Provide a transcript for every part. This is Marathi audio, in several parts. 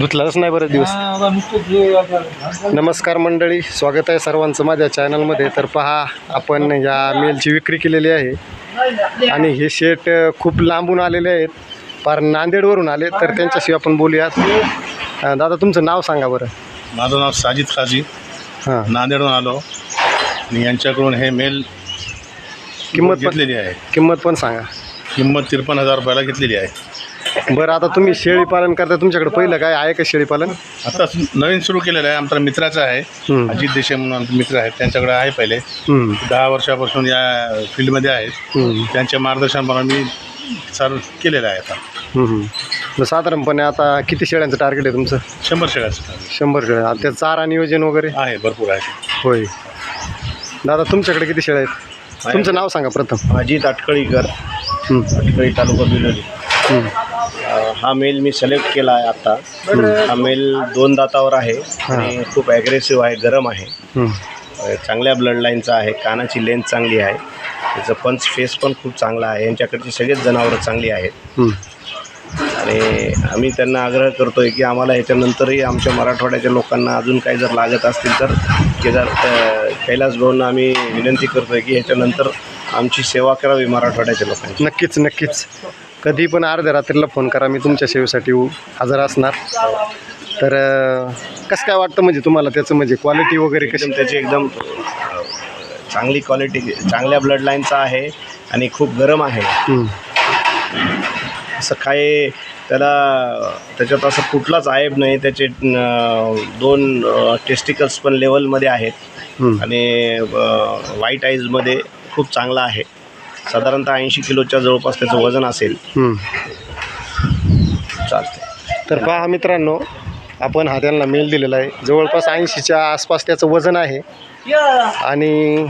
धुतलाच नाही बरेच दिवस. नमस्कार मंडळी स्वागत आहे सर्वांचं माझ्या चॅनलमध्ये तर पहा आपण या मेलची विक्री केलेली आहे. आणि हे शेट खूप लांबून आलेले आहेत. पार नांदेडवरून आले तर त्यांच्याशी आपण बोलूयात. दादा तुमचं नाव सांगा बरं. माझं नाव साजिद खाजी. हां. नांदेडहून आलो. आणि यांच्याकडून हे मेल किंमत घेतलेली आहे. किंमत पण सांगा. किंमत त्रेपन्न हजार रुपयाला घेतलेली आहे. बरं आता तुम्ही शेळी पालन करता तुमच्याकडे पहिलं काय आहे का शेळी पालन? आता नवीन सुरू केलेलं आहे आमचा मित्राचा आहे. हम्म. अजित देशे म्हणून आमचे मित्र आहेत त्यांच्याकडे आहे पहिले. हम्म, दहा वर्षापासून या फील्डमध्ये आहेत. हम्म, त्यांच्या मार्गदर्शनाप्रमाणे मी चालू केलेलं आहे आता. हम्म, हम्म. साधारणपणे आता किती शेळ्यांचं टार्गेट आहे तुमचं? शंभर शेळ्याचं शंभर शेळ्या. आता त्या चारा नियोजन वगैरे? आहे भरपूर आहे. होय. दादा तुमच्याकडे किती शेळ्या आहेत? तुमचं नाव सांगा प्रथम. अजित अटकळीकर. हं, अटकळी तालुका बिलोली. हा मेल मी सिलेक्ट केला आहे आत्ता हा मेल दोन दातावर आहे आणि खूप ॲग्रेसिव्ह आहे गरम आहे. चांगल्या ब्लड लाईनचा आहे कानाची लेंथ चांगली आहे. त्याचं पंच फेस पण खूप चांगला आहे. यांच्याकडची सगळेच जनावरं चांगली आहेत. हं. आणि आम्ही त्यांना आग्रह करतो आहे की आम्हाला ह्याच्यानंतरही आमच्या मराठवाड्याच्या लोकांना अजून काही जर लागत असतील तर केदार कैलास भाऊंना आम्ही विनंती करतो आहे की ह्याच्यानंतर आमची सेवा करावी मराठवाड्याच्या लोकांची. नक्कीच नक्कीच. कधी पण अर्ध्या रात्रीला फोन करा मी तुमच्या सेवेसाठी हजर असणार. तर कसं काय वाटतं म्हणजे तुम्हाला त्याचं म्हणजे क्वालिटी वगैरे कशी? एकदम त्याची एकदम चांगली क्वालिटी चांगल्या ब्लड लाईनचा आहे आणि खूप गरम आहे. असं काय त्याला त्याच्यात असं कुठलाच आयब नाही त्याचे दोन टेस्टिकल्स पण लेवलमध्ये आहेत. हं. आणि व्हाईट आईजमध्ये खूप चांगला आहे. साधारणतः ऐंशी किलोच्या जवळपास त्याचं वजन असेल. हं. चालते तर पहा मित्रांनो आपण हा त्यांना मेल दिलेला आहे. जवळपास ऐंशीच्या आसपास त्याचं वजन आहे. आणि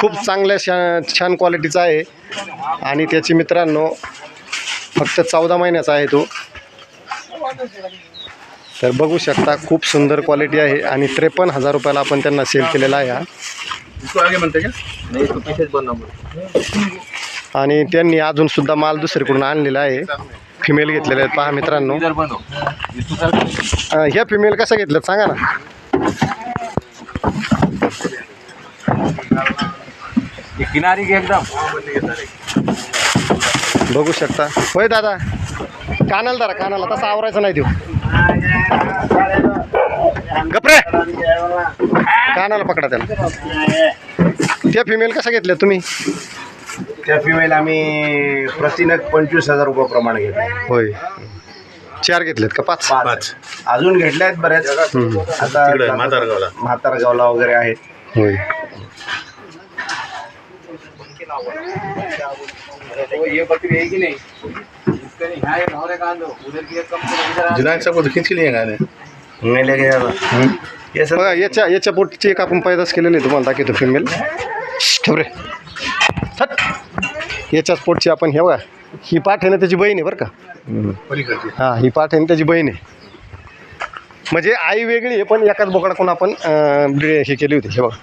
खूप चांगल्या शा छान क्वालिटीचा आहे. आणि त्याची मित्रांनो फक्त चौदा महिन्याचा आहे तो. तर बघू शकता खूप सुंदर क्वालिटी आहे. आणि त्रेपन्न हजार रुपयाला आपण त्यांना सेल केलेला आहे हा. तू आगे म्हणते का आणि त्यांनी अजूनसुद्धा माल दुसरीकडून आणलेला आहे. फिमेल घेतलेले आहेत पहा मित्रांनो. अं, ह्या फिमेल कशा घेतल्यात सांगा ना. किनारी एकदम. बघू शकता. होय दादा. कानाला धरा कानाला. तसा आवरायचा नाही देऊ. गपरे! कानाला पकडा त्याला. त्या फिमेल कशा घेतल्या तुम्ही? त्या फिमेल आम्ही प्रतिनग पंचवीस हजार रुपयाप्रमाणे घेतले. होय. चार घेतलेत का? पाच? पाच. अजून घेतल्या आहेत बऱ्याच. आता तिकडे म्हातारगावला. म्हातारगावला वगैरे आहेत. होय. कि खींच के लिए बघा याच्या याच्या पोटची एक आपण पैदास केलेली आहे तुम्हाला दाखवतो फिमेल ठेवरे याच्याच पोटची आपण हे बघा ही पाठ आहे ना त्याची बहीण आहे बरं का? पलीकडची. हां ही पाठ आहे ना त्याची बहीण आहे. म्हणजे आई वेगळी आहे पण एकाच बोकडाकडून आपण हे केली होती हे बघा.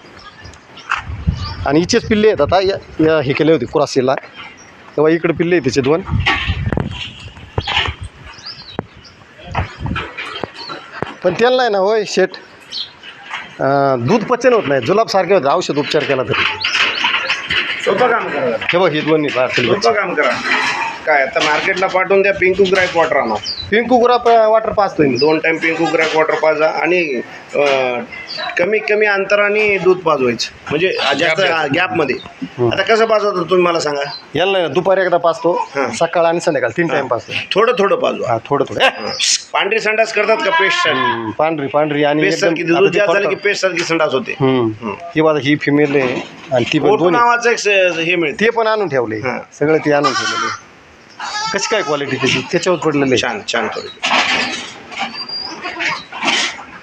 आणि हिचेच पिल्ले आहेत आता या या हे केले होते कुरासीला. तेव्हा इकडे पिल्ले आहे त्याचे दोन. पण त्याला नाही ना होय शेट. अं, दूध पचन होत नाही. जुलाबसारखे होते. औषध उपचार केला तरी. सोपं काम करा हे बघ ही दोन्ही बाहेर सोपं काम करा. काय आता मार्केटला पाठवून द्या. पिंकू ग्रॅक वॉटर आणा. पिंकू गुरा वॉटर पाचतोय मी. दोन टाइम पिंकू ग्रॅक वॉटर पाजा आणि अं, कमी कमी अंतराने दूध पाजवायचं. म्हणजे जास्त गॅपमध्ये आता कसं पाजवतो तुम्ही मला सांगा? याला दुपारी एकदा पाचतो. सकाळ आणि संध्याकाळ तीन टाइम पाचतो थोडं थोडं पाजवा. हा थोडं थोडं. पांढरी संडास करतात का पेस्ट पांढरी पांढरी आणि पेस्ट सारखी एकदम- दूध जास्त झालं की. पेस्ट सारखी संडास होते. हम्म. हं. ही बघा ही फिमेल आहे आणि ती पण नावाचं एक हे मिळते. ते पण आणून ठेवले. सगळं ते आणून ठेवलेले. कशी काय क्वालिटी त्याची? त्याच्यावर पडलेले छान छान थोडी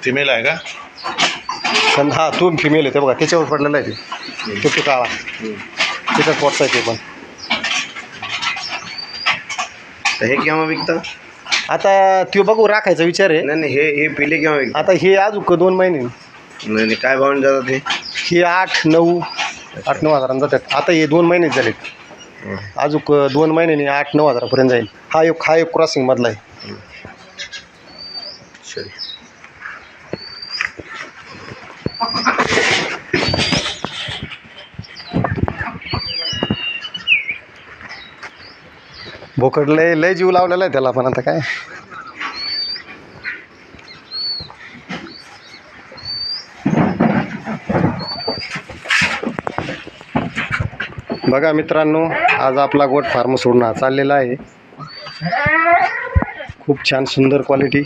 फिमेल आहे का? पण हा तो फिमेल आहे ते बघा त्याच्यावर पडलेला आहे ते. तो काळा. त्याच्यात पोटचा आहे ते पण. तर हे केव्हा विकता? आता तो बघू राखायचा विचार आहे. नाही नाही हे हे पिले केव्हा विकता? आता हे अजून दोन महिने नाही नाही काय भावाने जातात हे? हे आठ नऊ आठ नऊ हजारांना जातात. आता हे दोन महिनेच झालेत. अजून दोन महिन्यांनी आठ नऊ हजारापर्यंत जाईल. हा एक हा एक क्रॉसिंग मधला आहे. बोकड लय लय जीव लावलेला आहे त्याला पण आता काय? बघा मित्रांनो आज आपला गोट फार्म सोडून हा चाललेला आहे. खूप छान सुंदर क्वालिटी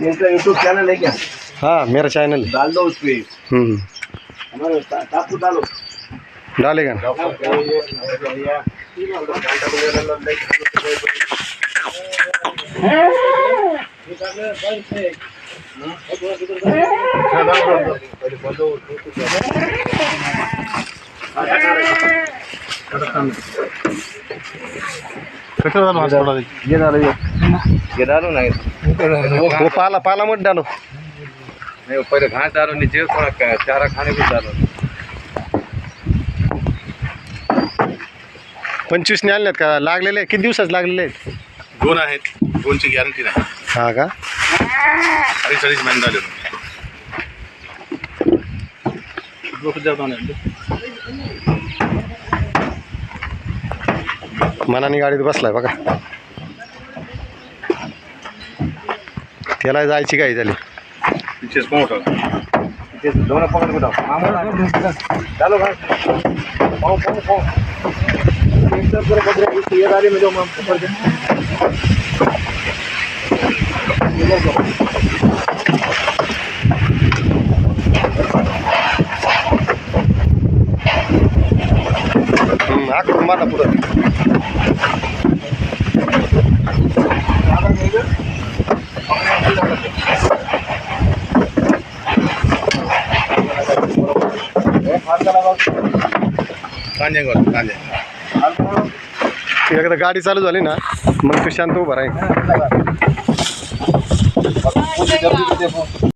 इनका यूट्यूब चैनल है क्या हाँ मेरा चैनल है डाल दो उस पे हम्म, हमारे टा- टापू डालो डालेगा ना कसं झालं हॉस्पिटल ये डालो ये डालो ना वो पाला पाला मत डालो. नहीं वो पहले घास डालो नीचे थोड़ा क- चारा खाने को डालो पंचवीसने आणल्यात का? लागलेले किती दिवसाच लागलेले आहेत? दोन आहेत. दोनची गॅरंटी नाही. हा का? अडीच अडीच महिने झाले. लोक मनाने गाडीत बसलाय बघा. त्याला जायची काही झाली? पिक्चर्स पण होता? ये दोनों पकड़ के डालो मामूला डालो भाई पाओ पाओ पाओ एक तरफ पूरा पकड़े इस ये गाड़ी में जो मैं पकड़ के हम्म, आकडून मारला पुढं. कांद्यावर कांद्या एकदा गाडी चालू झाली ना मग तू शांत उभा राहील